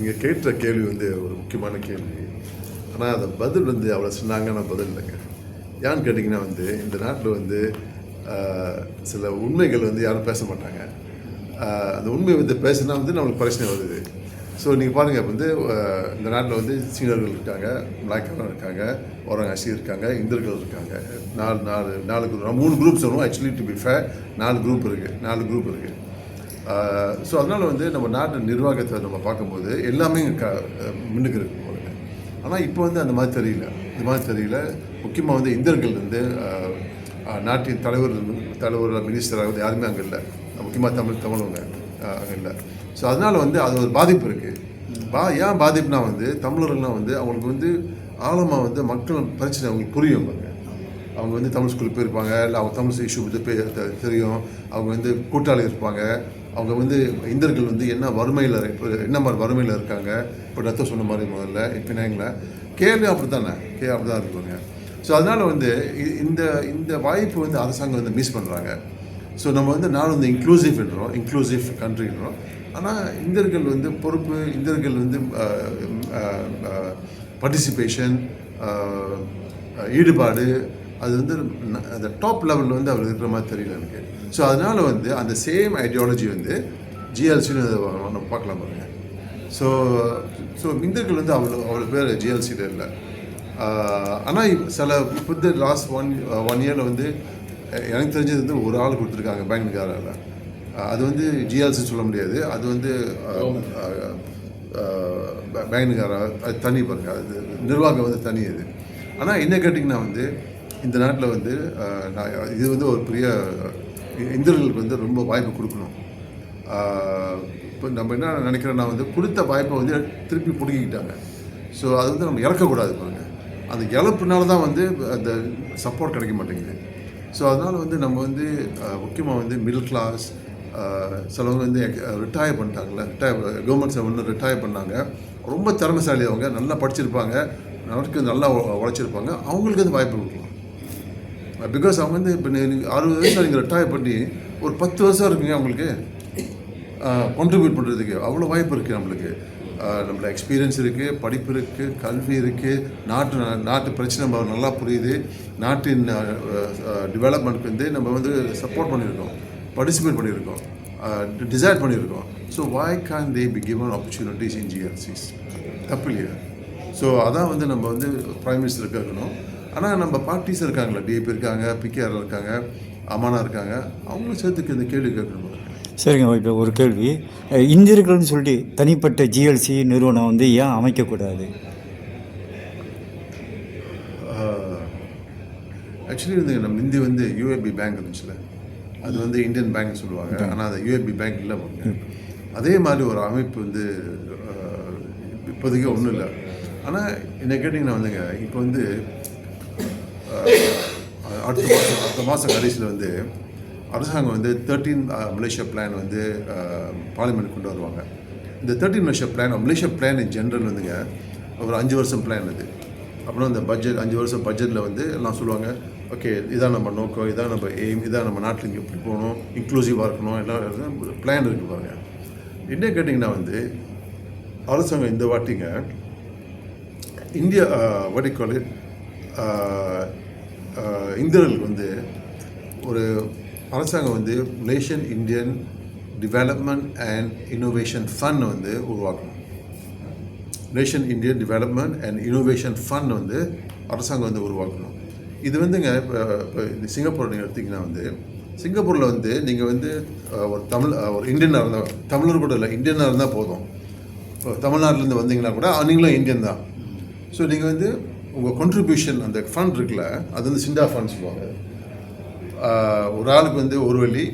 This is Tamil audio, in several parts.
நீங்கள் கேட்ட கேள்வி வந்து ஒரு முக்கியமான கேள்வி. ஆனால் அதை பதில் வந்து அவ்வளோ சொன்னாங்கன்னா பதில் இல்லைங்க. ஏன்னு கேட்டிங்கன்னா வந்து இந்த நாட்டில் வந்து சில உண்மைகள் வந்து யாரும் பேச மாட்டாங்க. அந்த உண்மை வந்து பேசினா வந்து நம்மளுக்கு பிரச்சனை வருது. ஸோ நீங்கள் பாருங்கள் இப்போ வந்து இந்த நாட்டில் வந்து சீனர்கள் இருக்காங்க பிளாக்காரன் இருக்காங்க ஓரங்காசி இருக்காங்க இந்திரர்கள் இருக்காங்க. நாலு நாலு நாலு குரூப் மூணு குரூப் சொல்லுவோம் ஆக்சுவலி டு பி ஃபே நாலு குரூப் இருக்குது நாலு குரூப் இருக்குது ஸோ அதனால் வந்து நம்ம நாட்டு நிர்வாகத்தை நம்ம பார்க்கும்போது எல்லாமே க முன்னுக்கு இருக்கு போல ஆனால் இப்போ வந்து அந்த மாதிரி தெரியல. இந்த மாதிரி தெரியல. முக்கியமாக வந்து இந்தியர்கள் வந்து நாட்டின் தலைவர் தலைவர் மினிஸ்டர் வந்து யாருமே அங்கே இல்லை. முக்கியமாக தமிழ் தமிழவங்க அங்கே இல்லை. ஸோ அதனால் வந்து அது ஒரு பாதிப்பு இருக்குது பா ஏன் பாதிப்புனா வந்து தமிழர்கள்லாம் வந்து அவங்களுக்கு வந்து ஆழமாக வந்து மக்கள் பிரச்சனை அவங்களுக்கு புரியும் அவங்க வந்து தமிழ் ஸ்கூலுக்கு போயிருப்பாங்க. இல்லை அவங்க தமிழ் இஷ்யூ பற்றி பே- தெரியும். அவங்க வந்து கூட்டாளி இருப்பாங்க. அவங்க வந்து இந்தியர்கள் வந்து என்ன வறுமையில் இப்போ என்ன மாதிரி வறுமையில் இருக்காங்க? இப்போ ரத்த சொன்ன மாதிரி முதல்ல பினாங்கில் கேள்வி அப்படி தானே கே அப்படி தான் இருக்குங்க ஸோ அதனால் வந்து இ- இந்த இந்த வாய்ப்பு வந்து அரசாங்கம் வந்து மிஸ் பண்ணுறாங்க ஸோ நம்ம வந்து நான் வந்து இன்க்ளூசிவ் என்றோம் இன்க்ளூசிவ் கண்ட்ரின்றோம் ஆனால் இந்தியர்கள் வந்து பொறுப்பு இந்தியர்கள் வந்து பார்ட்டிசிபேஷன் ஈடுபாடு அது வந்து அந்த டாப் லெவலில் வந்து அவர் இருக்கிற மாதிரி தெரியல எனக்கு. ஸோ அதனால் வந்து அந்த சேம் ஐடியாலஜி வந்து ஜிஎல்சின்னு நம்ம பார்க்கலாம் பாருங்க. ஸோ ஸோ இந்தியர்கள் வந்து அவ்வளோ அவ்வளோ பேர் ஜிஎல்சியில் இல்லை. ஆனால் சில இப்போ லாஸ்ட் ஒன் ஒன் இயரில் வந்து எனக்கு தெரிஞ்சது வந்து ஒரு ஆள் கொடுத்துருக்காங்க பேங்க்காரில் அது வந்து ஜிஎல்சி சொல்ல முடியாது. அது வந்து பேங்க்கார அது தனி பாருங்க. அது நிர்வாகம் வந்து தனி இது ஆனால் என்ன கேட்டிங்கன்னா வந்து இந்த நாட்டில் வந்து நான் இது வந்து ஒரு பெரிய இந்திரர்களுக்கு வந்து ரொம்ப வாய்ப்பு கொடுக்கணும். இப்போ நம்ம என்ன நினைக்கிறோன்னா வந்து கொடுத்த வாய்ப்பை வந்து திருப்பி பிடுங்கிக்கிட்டாங்க. ஸோ அது வந்து நம்ம இறக்கக்கூடாது பாருங்க. அந்த இழப்புனால தான் வந்து அந்த சப்போர்ட் கிடைக்க மாட்டேங்குது. ஸோ அதனால் வந்து நம்ம வந்து முக்கியமாக வந்து மிடில் கிளாஸ் சிலவங்க வந்து ரிட்டையர் பண்ணிட்டாங்கல்ல. ரிட்டையர் கவர்மெண்ட் செவன் ரிட்டையர் பண்ணாங்க. ரொம்ப திறமைசாலி அவங்க நல்லா படிச்சிருப்பாங்க நமக்கு நல்லா உழைச்சிருப்பாங்க. அவங்களுக்கு வந்து வாய்ப்பு கொடுக்கலாம். Uh, பிகாஸ் அவங்க வந்து இப்போ நீங்கள் அறுபது வயசில் நீங்கள் ரிட்டையர் பண்ணி ஒரு பத்து வருஷம் இருக்குங்க அவங்களுக்கு. Uh, கான்ட்ரிபியூட் பண்ணுறதுக்கு அவ்வளோ வாய்ப்பு இருக்குது நம்மளுக்கு. Uh, நம்மளோட நம்மள எக்ஸ்பீரியன்ஸ் இருக்குது படிப்பு இருக்குது கல்வி இருக்குது நாட்டு நாட்டு பிரச்சனை நம்ம நல்லா புரியுது. நாட்டின் டெவலப்மெண்ட்க்கு வந்து நம்ம வந்து சப்போர்ட் பண்ணியிருக்கோம். பார்ட்டிசிபேட் பண்ணியிருக்கோம். டிசைட் பண்ணியிருக்கோம். So why can they be given opportunities in GRCs தப்பு இல்லையா. ஸோ அதான் வந்து நம்ம வந்து ப்ரைம் மினிஸ்டர் கேட்கணும். ஆனால் நம்ம பார்ட்டிஸ் இருக்காங்களா டிஏபி இருக்காங்க பிகேஆர் இருக்காங்க அமானா இருக்காங்க அவங்களும் சேர்த்துக்கு இந்த கேள்வி கேட்கணும். சரிங்க இப்போ ஒரு கேள்வி. இந்தியர்கள்னு சொல்லிட்டு தனிப்பட்ட ஜிஎல்சி நிறுவனம் வந்து ஏன் அமைக்கக்கூடாது? ஆக்சுவலி வந்து நம்ம இந்தி வந்து யூஏபி பேங்க் இருந்துச்சுல அது வந்து இந்தியன் பேங்க் சொல்லுவாங்க. ஆனால் அது யூஏபி பேங்க் இல்லை. அதே மாதிரி ஒரு அமைப்பு வந்து இப்போதைக்கு ஒன்றும் இல்லை. ஆனால் என்ன கேட்டிங்கன்னா வந்துங்க இப்போ வந்து அடுத்த மாதம் அடுத்த மாதம் கடைசியில் வந்து அரசாங்கம் வந்து தேர்ட்டீன் மலேசியா பிளான் வந்து uh, பார்லிமெண்ட் கொண்டு வருவாங்க. இந்த thirteen Malaysia plan Malaysia plan in general வந்துங்க ஒரு அஞ்சு வருஷம் பிளான் அது. அப்புறம் இந்த பட்ஜெட் அஞ்சு வருஷம் பட்ஜெட்டில் வந்து எல்லாம் சொல்லுவாங்க ஓகே இதான் நம்ம நோக்கம் இதான் நம்ம எய்ம் இதான் நம்ம நாட்டில் இங்கே எப்படி போகணும் இன்க்ளூசிவாக இருக்கணும் எல்லாம் பிளான் இருக்குது பாருங்கள் என்ன கேட்டிங்கன்னா வந்து அரசாங்கம் இந்த வாட்டிங்க இந்தியா uh, வடிக்கொலை இந்தியர்களுக்கு வந்து ஒரு அரசாங்கம் வந்து Malaysian Indian development and innovation fund வந்து உருவாக்கணும். Nation Indian development and innovation fund வந்து அரசாங்கம் வந்து உருவாக்கணும். இது வந்துங்க இப்போ இந்த சிங்கப்பூர் நீங்கள் எடுத்திங்கன்னா வந்து சிங்கப்பூரில் வந்து நீங்கள் வந்து ஒரு தமிழ் ஒரு இந்தியனாக இருந்தால் தமிழர் கூட இல்லை இந்தியனாக இருந்தால் போதும். இப்போ தமிழ்நாட்டிலேருந்து வந்தீங்கன்னா கூட நீங்களும் இந்தியன் தான். ஸோ நீங்கள் வந்து உங்கள் contribution அந்த ஃபண்ட் இருக்குல்ல அது வந்து சிண்டா ஃபண்ட் சொல்லுவாங்க ஒரு ஆளுக்கு வந்து ஒரு வழி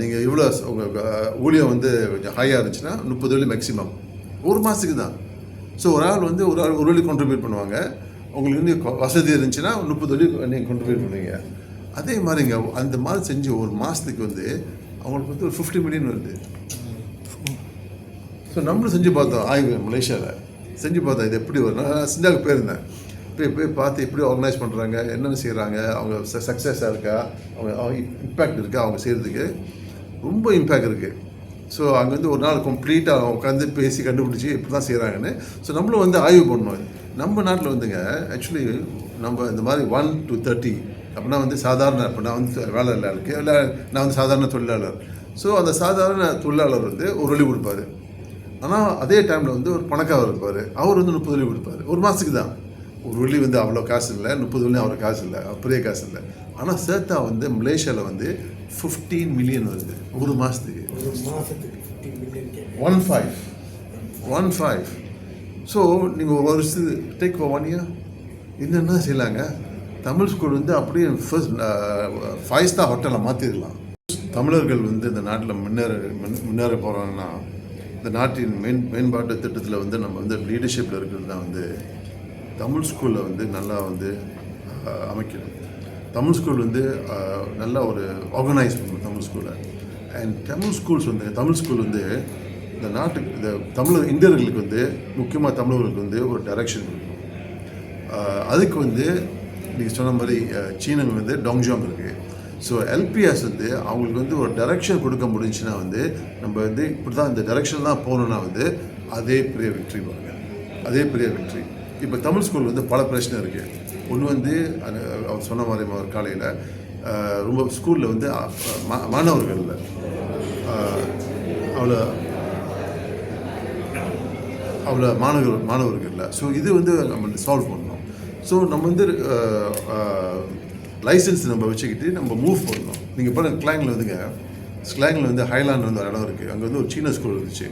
நீங்கள் இவ்வளோ உங்கள் ஊழியம் வந்து கொஞ்சம் ஹையாக இருந்துச்சுன்னா முப்பது வழி மேக்ஸிமம் ஒரு மாதத்துக்கு தான். ஸோ ஒரு ஆள் வந்து ஒரு ஆள் ஒரு வழி கான்ட்ரிபியூட் பண்ணுவாங்க. உங்களுக்கு வந்து வசதி இருந்துச்சுன்னா முப்பது வழி நீங்கள் கான்ட்ரிபியூட் பண்ணுவீங்க. அதே மாதிரிங்க அந்த மாதிரி செஞ்சு ஒரு மாதத்துக்கு வந்து அவங்களுக்கு வந்து ஒரு ஃபிஃப்டி மில்லியன் வருது. ஸோ நம்மளும் செஞ்சு பார்த்தோம் ஆய்வு மலேசியாவில் செஞ்சு பார்த்தேன் இது எப்படி வரும் நான் சிந்தாவுக்கு போயிருந்தேன். போய் போய் பார்த்து எப்படி ஆர்கனைஸ் பண்ணுறாங்க என்னென்ன செய்கிறாங்க அவங்க சக்ஸஸாக இருக்கா அவங்க இம்பேக்ட் இருக்கா அவங்க செய்கிறதுக்கு ரொம்ப இம்பேக்ட் இருக்குது ஸோ அங்கே வந்து ஒரு நாள் கம்ப்ளீட்டாக உட்காந்து பேசி கண்டுபிடிச்சி இப்படி தான் செய்கிறாங்கன்னு ஸோ நம்மளும் வந்து ஆய்வு பண்ணோம் நம்ம நாட்டில் வந்துங்க ஆக்சுவலி நம்ம இந்த மாதிரி ஒன் டு தேர்ட்டி அப்படின்னா வந்து சாதாரண இப்போ நான் வந்து வேலை இல்லை இல்லை நான் வந்து சாதாரண தொழிலாளர். ஸோ அந்த சாதாரண தொழிலாளர் வந்து ஒரு வழி கொடுப்பாரு. ஆனால் அதே டைமில் வந்து ஒரு பணக்காரர் இருப்பார். அவர் வந்து முப்பது வழி கொடுப்பாரு. ஒரு மாதத்துக்கு தான். ஒரு வெள்ளி வந்து அவ்வளோ காசு இல்லை. முப்பது வெள்ளி அவர் காசு இல்லை. அவர் பெரிய காசு இல்லை. ஆனால் சேர்த்தா வந்து மலேசியாவில் வந்து ஃபிஃப்டீன் மில்லியன் வருது. ஒரு மாதத்துக்கு one five one five so நீங்கள் ஒரு வருஷத்துக்கு டேக் ஒன் இயர் என்னென்ன செய்யலாங்க? தமிழ் ஸ்கூல் வந்து அப்படியே ஃபர்ஸ்ட் ஃபைவ் ஸ்டார் ஹோட்டலை மாற்றிடலாம் தமிழர்கள் வந்து இந்த நாட்டில் முன்னேற முன்- முன்னேற போகிறாங்கன்னா இந்த நாட்டின் மேன் மேம்பாட்டு திட்டத்தில் வந்து நம்ம வந்து லீடர்ஷிப்பில் இருக்கிறது தான் வந்து தமிழ் ஸ்கூலில் வந்து நல்லா வந்து அமைக்கணும். தமிழ் ஸ்கூல் வந்து நல்லா ஒரு ஆர்கனைஸ் பண்ணணும் தமிழ் ஸ்கூலை அண்ட் தமிழ் ஸ்கூல்ஸ் வந்து தமிழ் ஸ்கூல் வந்து இந்த நாட்டுக்கு இந்த தமிழர் இந்தியர்களுக்கு வந்து முக்கியமாக தமிழர்களுக்கு வந்து ஒரு டைரக்ஷன் கொடுக்கணும். அதுக்கு வந்து நீங்கள் சொன்ன மாதிரி சீனங்கள் சீனங்க வந்து டாங்ஜாங் இருக்குது ஸோ எல்பிஎஸ் வந்து அவங்களுக்கு வந்து ஒரு டைரக்ஷன் கொடுக்க முடிஞ்சுன்னா வந்து நம்ம வந்து இப்படி தான் இந்த டைரக்ஷன் தான் போகணுன்னா வந்து அதே பெரிய வெற்றி பாருங்க. அதே பெரிய வெற்றி. இப்போ தமிழ் ஸ்கூல் வந்து பல பிரச்சனை இருக்குது ஒன்று வந்து அவர் சொன்ன மாதிரி அவர் காலையில் ரொம்ப ஸ்கூலில் வந்து மாணவர்களில் மாணவர்கள் அவ்வளோ அவ்வளோ மாணவர்கள் மாணவர்கள் இல்லை. ஸோ இது வந்து நம்ம சால்வ் பண்ணணும். ஸோ நம்ம வந்து லைசன்ஸ் நம்ம வச்சுக்கிட்டு நம்ம மூவ் பண்ணணும். நீங்கள் பாருங்கள் கிளாங்கில் வந்துங்க ஸ்லாங்கில் வந்து ஹைலாண்ட் வந்து ஒரு இடம் இருக்குது அங்கே வந்து ஒரு சீன ஸ்கூல் இருந்துச்சு.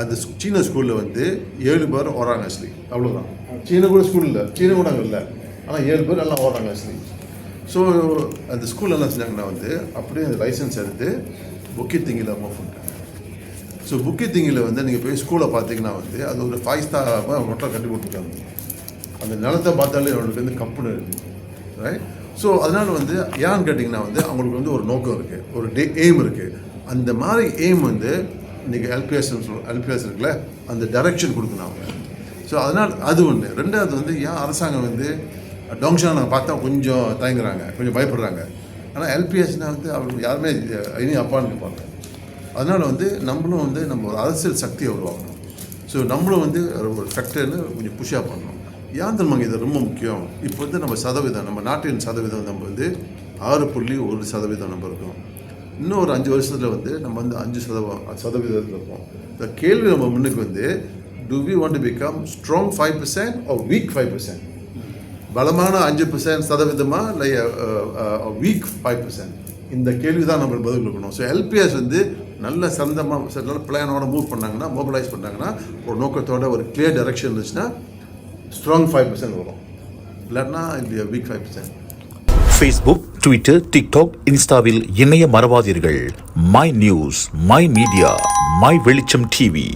அந்த சீன ஸ்கூலில் வந்து ஏழு பேர் ஓடுறாங்க அஸ்லி அவ்வளோதான் சீன கூட ஸ்கூல் இல்லை. சீன கூட அங்கே இல்லை. ஆனால் ஏழு பேர் எல்லாம் ஓடுறாங்க அஸ்லி ஸோ அந்த ஸ்கூல் என்ன செஞ்சாங்கன்னா வந்து அப்படியே அந்த லைசன்ஸ் எடுத்து புக்கி திங்கில் மூவ் பண்ணிட்டாங்க. ஸோ புக்கி திங்கில் வந்து நீங்கள் போய் ஸ்கூலை பார்த்தீங்கன்னா வந்து அது ஒரு ஃபைவ் மொட்டை ஹோட்டல் கட்டி கொடுத்துருக்காங்க அந்த நிலத்தை பார்த்தாலே அவங்களுக்கு வந்து கம்பெனி இருக்குது ரைட் ஸோ அதனால் வந்து ஏன்னு கேட்டிங்கன்னா வந்து அவங்களுக்கு வந்து ஒரு நோக்கம் இருக்குது ஒரு டே எய்ம் இருக்குது அந்த மாதிரி எய்ம் வந்து இன்றைக்கி எல்பிஎஸ் எல்பிஎஸ் இருக்குல்ல அந்த டைரக்ஷன் கொடுக்கணும் அவங்க. ஸோ அதனால் அது ஒன்று ரெண்டாவது வந்து ஏன் அரசாங்கம் வந்து டோங்ஷானை பார்த்தா கொஞ்சம் தயங்குறாங்க கொஞ்சம் பயப்படுறாங்க. ஆனால் எல்பிஎஸ்னால் வந்து அவங்க யாருமே இனி அப்பான்னு இருப்பாங்க அதனால் வந்து நம்மளும் வந்து நம்ம ஒரு அரசியல் சக்தியை உருவாக்கணும். ஸோ நம்மளும் வந்து ஒரு ஃபேக்டர்னு கொஞ்சம் புஷ்ஷாக பண்ணணும். ஏன் தெரியுமாங்க இது ரொம்ப முக்கியம். இப்போ வந்து நம்ம சதவீதம் நம்ம நாட்டின் சதவீதம் நம்ம வந்து ஆறு புள்ளி ஒரு சதவீதம் நம்ம இருக்கோம். இன்னும் ஒரு அஞ்சு வருஷத்தில் வந்து நம்ம வந்து அஞ்சு சதவீதம் சதவீதத்தில் இருப்போம் இந்த கேள்வி நம்ம முன்னுக்கு வந்து to we want to become strong five percent or weak five percent பலமான அஞ்சு பர்சன்ட் சதவீதமாக இல்லை வீக் ஃபைவ் பர்சன்ட் இந்த கேள்வி தான் நம்ம பதில் கொடுக்கணும். ஸோ எல்பிஎஸ் வந்து நல்ல சந்தமாக நல்ல பிளானோட மூவ் பண்ணாங்கன்னா மொபைலைஸ் பண்ணாங்கன்னா ஒரு நோக்கத்தோட ஒரு கிளியர் டைரக்ஷன் இருந்துச்சுன்னா ஸ்ட்ராங் ஃபைவ் பர்சன்ட் வரும். இல்லாட்டினா இது weak five percent Facebook Twitter TikTok இன்ஸ்டாவில் இணைய மறவாதீர்கள். My news my media my Velicham TV